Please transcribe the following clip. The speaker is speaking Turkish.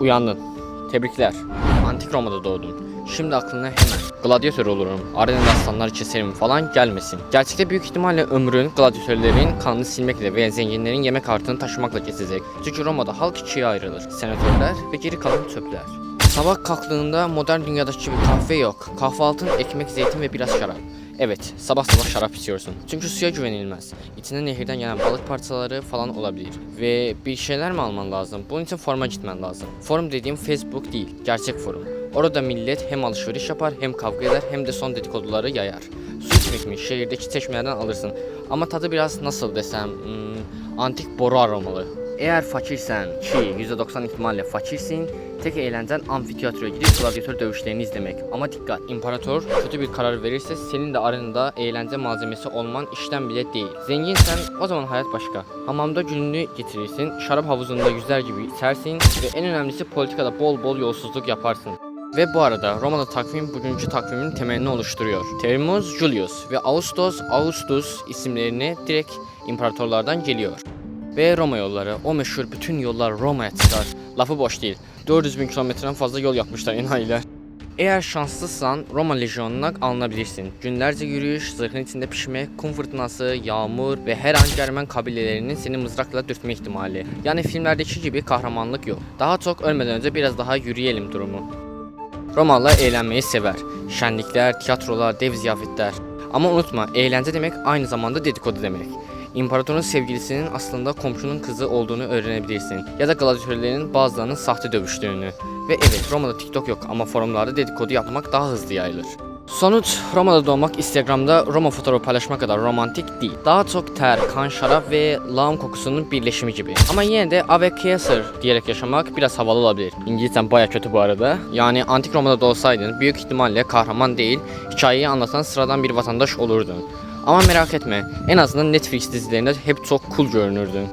Uyandın. Tebrikler. Antik Roma'da doğdun. Şimdi aklına hemen gladyatör olurum, arenada aslanları keserim falan gelmesin. Gerçekte büyük ihtimalle ömrün gladyatörlerin kanını silmekle ve zenginlerin yemek artığını taşımakla geçecek. Çünkü Roma'da halk ikiye ayrılır. Senatörler ve geri kalan çöpler. Sabah kalktığında modern dünyadaki gibi kahve yok. Kahvaltın ekmek, zeytin ve biraz şarap. Evet, sabah sabah şarap içiyorsun. Çünkü suya güvenilmez. İçine nehirden gelen balık parçaları falan olabilir. Ve bir şeyler mi alman lazım? Bunun için forma gitmen lazım. Forum dediğim Facebook değil, gerçek forum. Orada millet hem alışveriş yapar, hem kavga eder, hem de son dedikoduları yayar. Su içmek mi? Şehirdeki çeşmelerden alırsın. Ama tadı biraz nasıl desem, hmm, antik boru aromalı. Eğer fakirsen ki %90 ihtimalle fakirsin, tek eğlencen amfiteyatroya gidip gladyatör dövüşlerini izlemek. Ama dikkat, imparator kötü bir karar verirse senin de arenada eğlence malzemesi olman işten bile değil. Zenginsen o zaman hayat başka. Hamamda gününü getirirsin, şarap havuzunda yüzer gibi içersin ve en önemlisi politikada bol bol yolsuzluk yaparsın. Ve bu arada Roma'da takvim bugünkü takvimin temelini oluşturuyor. Temmuz Julius ve Ağustos Augustus isimlerini direkt imparatorlardan geliyor. Ve Roma yolları, o meşhur bütün yollar Roma'ya çıkar. Lafı boş değil. 400 bin kilometreden fazla yol yapmışlar enayiler. Eğer şanslıysan Roma lejyonuna alınabilirsin. Günlerce yürüyüş, zırhın içinde pişme, kum fırtınası, yağmur ve her an Germen kabilelerinin seni mızrakla dürtme ihtimali. Yani filmlerdeki gibi kahramanlık yok. Daha çok ölmeden önce biraz daha yürüyelim durumu. Romalılar eğlenmeyi sever. Şenlikler, tiyatrolar, dev ziyafetler. Ama unutma, eğlence demek aynı zamanda dedikodu demek. İmparatorun sevgilisinin aslında komşunun kızı olduğunu öğrenebilirsin. Ya da gladyatörlerin bazılarının sahte dövüştüğünü. Ve evet Roma'da TikTok yok ama forumlarda dedikodu yapmak daha hızlı yayılır. Sonuç Roma'da doğmak Instagram'da Roma fotoğrafı paylaşmak kadar romantik değil. Daha çok ter, kan, şarap ve lağım kokusunun birleşimi gibi. Ama yine de Ave Caesar diyerek yaşamak biraz havalı olabilir. İngilizcem baya kötü bu arada. Yani antik Roma'da doğsaydın büyük ihtimalle kahraman değil, hikayeyi anlatan sıradan bir vatandaş olurdun. Ama merak etme, en azından Netflix dizilerinde hep çok cool görünürdün.